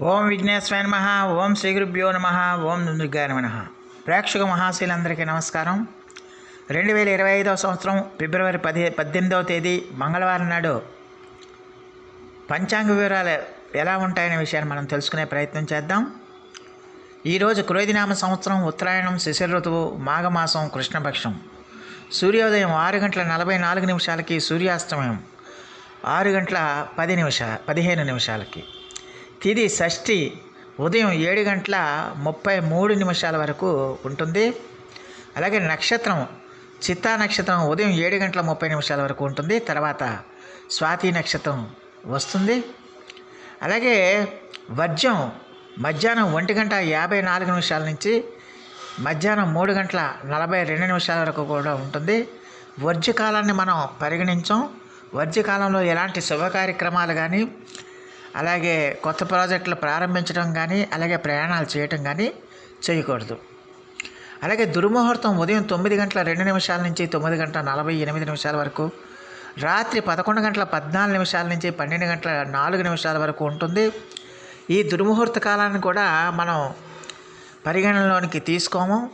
ఓం విఘ్నేశ్వరాయ నమ ఓం శ్రీ గురుభ్యో నమ ఓం దుర్గాయ నమ. ప్రేక్షక మహాశీలందరికీ నమస్కారం. రెండు వేల ఇరవై ఐదవ సంవత్సరం ఫిబ్రవరి పది పద్దెనిమిదవ తేదీ మంగళవారం నాడు పంచాంగ వివరాలు ఎలా ఉంటాయనే విషయాన్ని మనం తెలుసుకునే ప్రయత్నం చేద్దాం. ఈరోజు క్రోధినామ సంవత్సరం ఉత్తరాయణం శిశిర ఋతువు మాఘమాసం కృష్ణపక్షం. సూర్యోదయం ఆరు గంటల నలభై నాలుగు నిమిషాలకి సూర్యాస్తమయం ఆరు గంటల పది నిమిషాల పదిహేను నిమిషాలకి. తిది షష్ఠి ఉదయం ఏడు గంటల ముప్పై మూడు నిమిషాల వరకు ఉంటుంది. అలాగే నక్షత్రం చిత్తా నక్షత్రం ఉదయం ఏడు గంటల ముప్పై నిమిషాల వరకు ఉంటుంది. తర్వాత స్వాతి నక్షత్రం వస్తుంది. అలాగే వర్జం మధ్యాహ్నం ఒంటి గంట యాభై నాలుగు నిమిషాల నుంచి మధ్యాహ్నం మూడు గంటల నలభై రెండు నిమిషాల వరకు కూడా ఉంటుంది. వర్జ్యకాలాన్ని మనం పరిగణించాం. వర్జ్యకాలంలో ఎలాంటి శుభ కార్యక్రమాలు కానీ అలాగే కొత్త ప్రాజెక్టులు ప్రారంభించడం కానీ అలాగే ప్రయాణాలు చేయటం కానీ చేయకూడదు. అలాగే దుర్ముహూర్తం ఉదయం తొమ్మిది గంటల రెండు నిమిషాల నుంచి తొమ్మిది గంటల నలభై ఎనిమిది నిమిషాల వరకు రాత్రి పదకొండు గంటల పద్నాలుగు నిమిషాల నుంచి పన్నెండు గంటల నాలుగు నిమిషాల వరకు ఉంటుంది. ఈ దుర్ముహూర్త కాలాన్ని కూడా మనం పరిగణనలోనికి తీసుకోము.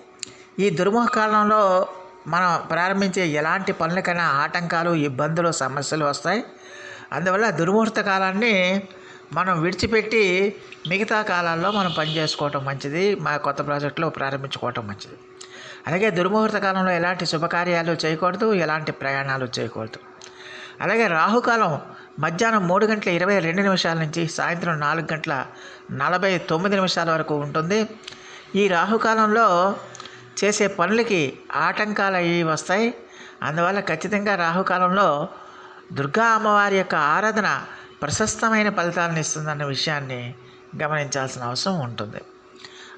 ఈ దుర్ముహ కాలంలో మనం ప్రారంభించే ఎలాంటి పనులకైనా ఆటంకాలు ఇబ్బందులు సమస్యలు వస్తాయి. అందువల్ల దుర్ముహూర్త కాలాన్ని మనం విడిచిపెట్టి మిగతా కాలాల్లో మనం పని చేసుకోవటం మంచిది మా కొత్త ప్రాజెక్టులు ప్రారంభించుకోవటం మంచిది. అలాగే దుర్ముహూర్త కాలంలో ఎలాంటి శుభకార్యాలు చేయకూడదు ఎలాంటి ప్రయాణాలు చేయకూడదు. అలాగే రాహుకాలం మధ్యాహ్నం మూడు గంటల ఇరవై రెండు నిమిషాల నుంచి సాయంత్రం నాలుగు గంటల నలభై తొమ్మిది నిమిషాల వరకు ఉంటుంది. ఈ రాహుకాలంలో చేసే పనులకి ఆటంకాలు అవి వస్తాయి. అందువల్ల ఖచ్చితంగా రాహుకాలంలో దుర్గా అమ్మవారి యొక్క ఆరాధన ప్రశస్తమైన ఫలితాలను ఇస్తుందన్న విషయాన్ని గమనించాల్సిన అవసరం ఉంటుంది.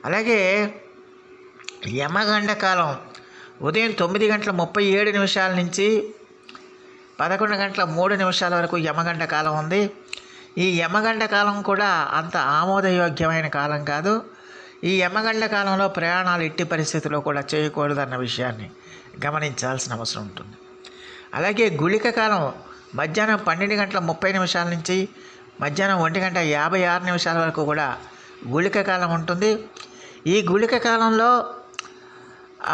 అలాగే యమగండ కాలం ఉదయం తొమ్మిది గంటల ముప్పై ఏడు నిమిషాల నుంచి పదకొండు గంటల మూడు నిమిషాల వరకు యమగండ కాలం ఉంది. ఈ యమగండ కాలం కూడా అంత ఆమోదయోగ్యమైన కాలం కాదు. ఈ యమగండ కాలంలో ప్రయాణాలు ఎట్టి పరిస్థితుల్లో కూడా చేయకూడదన్న విషయాన్ని గమనించాల్సిన అవసరం ఉంటుంది. అలాగే గుళిక కాలం మధ్యాహ్నం పన్నెండు గంటల ముప్పై నిమిషాల నుంచి మధ్యాహ్నం ఒంటి గంట యాభై ఆరు నిమిషాల వరకు కూడా గుళిక కాలం ఉంటుంది. ఈ గుళిక కాలంలో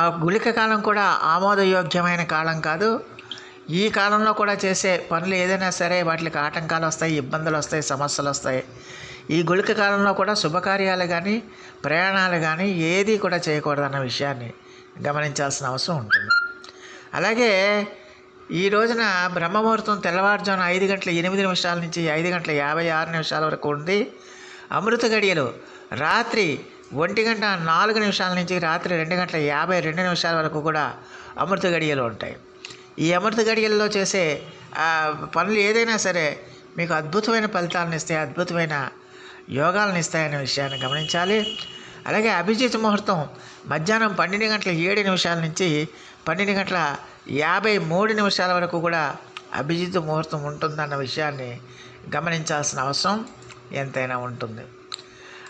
ఆ గుళిక కాలం కూడా ఆమోదయోగ్యమైన కాలం కాదు. ఈ కాలంలో కూడా చేసే పనులు ఏదైనా సరే వాటికి ఆటంకాలు వస్తాయి ఇబ్బందులు వస్తాయి సమస్యలు వస్తాయి. ఈ గుళిక కాలంలో కూడా శుభకార్యాలు కానీ ప్రయాణాలు కానీ ఏది కూడా చేయకూడదన్న విషయాన్ని గమనించాల్సిన అవసరం ఉంటుంది. అలాగే ఈ రోజున బ్రహ్మముహూర్తం తెల్లవారుజామున ఐదు గంటల ఎనిమిది నిమిషాల నుంచి ఐదు గంటల యాభై ఆరు నిమిషాల వరకు ఉంది అమృత గడియలు రాత్రి ఒంటి గంట నాలుగు నిమిషాల నుంచి రాత్రి రెండు గంటల యాభై రెండు నిమిషాల వరకు కూడా అమృత గడియలు ఉంటాయి. ఈ అమృత గడియల్లో చేసే పనులు ఏదైనా సరే మీకు అద్భుతమైన ఫలితాలను ఇస్తాయి అద్భుతమైన యోగాలను ఇస్తాయనే విషయాన్ని గమనించాలి. అలాగే అభిజిత్ ముహూర్తం మధ్యాహ్నం పన్నెండు గంటల ఏడు నిమిషాల నుంచి పన్నెండు గంటల యాభై మూడు నిమిషాల వరకు కూడా అభిజిత్ ముహూర్తం ఉంటుందన్న విషయాన్ని గమనించాల్సిన అవసరం ఎంతైనా ఉంటుంది.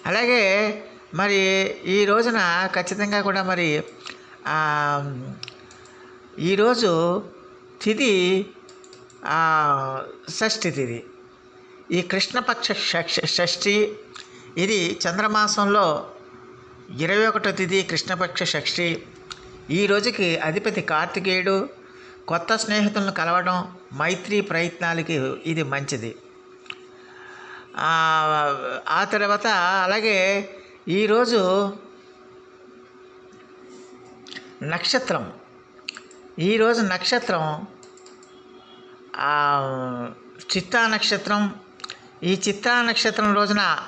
అలాగే మరి ఈ రోజున ఖచ్చితంగా కూడా మరి ఈరోజు తిది షష్ఠి తిది. ఈ కృష్ణపక్ష షక్ష- షష్ఠి ఇది చంద్రమాసంలో ఇరవై ఒకటో తిథి కృష్ణపక్ష షష్ఠి. ఈ రోజుకి అధిపతి కార్తికేయుడు కొత్త స్నేహితులను కలవడం మైత్రి ప్రయత్నాలకి ఇది మంచిది. ఆ, తర్వాత అలాగే ఈరోజు నక్షత్రం. ఈరోజు నక్షత్రం చిత్తా నక్షత్రం. ఈ చిత్తా నక్షత్రం రోజున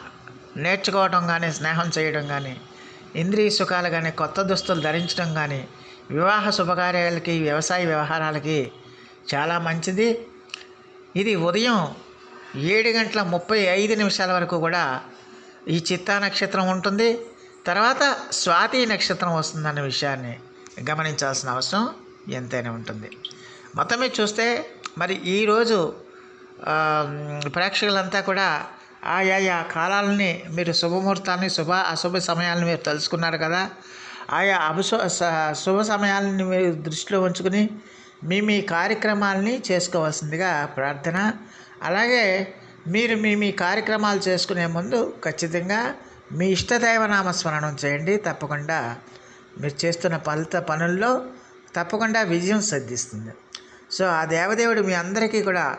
నేర్చుకోవడం కానీ స్నేహం చేయడం కానీ ఇంద్రియ సుఖాలు కానీ కొత్త దుస్తులు ధరించడం కానీ వివాహ శుభకార్యాలకి వ్యవసాయ వ్యవహారాలకి చాలా మంచిది. ఇది ఉదయం ఏడు గంటల ముప్పై ఐదు నిమిషాల వరకు కూడా ఈ చిత్తా నక్షత్రం ఉంటుంది. తర్వాత స్వాతి నక్షత్రం వస్తుందన్న విషయాన్ని గమనించాల్సిన అవసరం ఎంతైనా ఉంటుంది. మొత్తం చూస్తే మరి ఈరోజు ప్రేక్షకులంతా కూడా ఆయా కాలాలని మీరు శుభముహూర్తాన్ని శుభ అశుభ సమయాలను మీరు తెలుసుకున్నారు కదా. ఆయా అభిశు స- శుభ సమయాలని మీరు దృష్టిలో ఉంచుకుని మీ మీ కార్యక్రమాలని చేసుకోవాల్సిందిగా ప్రార్థన. అలాగే మీరు మీ మీ కార్యక్రమాలు చేసుకునే ముందు ఖచ్చితంగా మీ ఇష్టదైవ నామస్మరణం చేయండి. తప్పకుండా మీరు చేస్తున్న ఫలిత పనుల్లో తప్పకుండా విజయం సిద్ధిస్తుంది సో ఆ దేవదేవుడు మీ అందరికీ కూడా